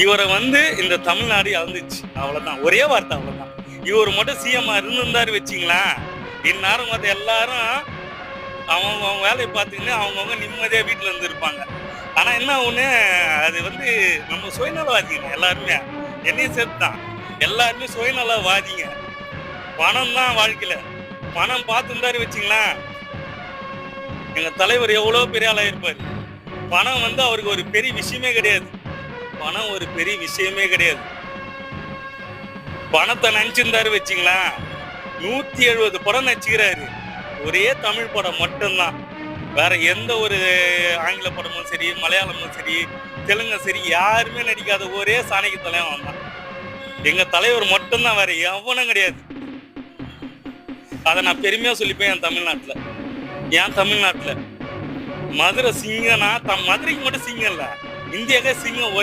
இவரை வந்து இந்த தமிழ்நாடு இழந்துச்சு அவ்வளோதான் ஒரே வார்த்தை அவ்வளோதான் இவர் மட்டும் சிஎம்மா இருந்திருந்தாரு வச்சிங்களேன். இந்நேரம் பார்த்து எல்லாரும் அவங்க அவங்க வேலையை பார்த்துக்கின்னு அவங்கவுங்க நிம்மதியாக வீட்டில் இருந்து இருப்பாங்க ஆனால் என்ன ஒன்று அது வந்து நம்ம சுயநலவாதிங்க எல்லாருமே. என்னையும் சேர்த்து தான் எல்லாருமே சுயநலவாதிங்க. பணம் தான் வாழ்க்கையில். பணம் பார்த்துருந்தாரு வச்சிங்களேன். எங்கள் தலைவர் எவ்வளோ பெரிய ஆளாக இருப்பார். பணம் வந்து அவருக்கு ஒரு பெரிய விஷயமே கிடையாது. பணம் ஒரு பெரிய விஷயமே கிடையாது. பணத்தை நினச்சிருந்தாரு வச்சிங்களேன். நூற்றி எழுபது படம் நடிச்சுக்கிறாரு. ஒரே தமிழ் படம் மட்டும்தான். வேற எந்த ஒரு ஆங்கில படமும் சரி மலையாளமும் சரி தெலுங்கும் சரி யாருமே நடிக்காத ஒரே சாணிக்கு தலைவன் தான். எங்க தலைவர் மட்டும்தான் வேற எவனும் கிடையாது. அதை நான் பெருமையா சொல்லிப்பேன் என் தமிழ்நாட்டுல. என் தமிழ்நாட்டுல. மதுரை சிங்கம்னா த மதுரைக்கு மட்டும் சிங்கம் இல்ல. இந்தியாவே சிங்கம்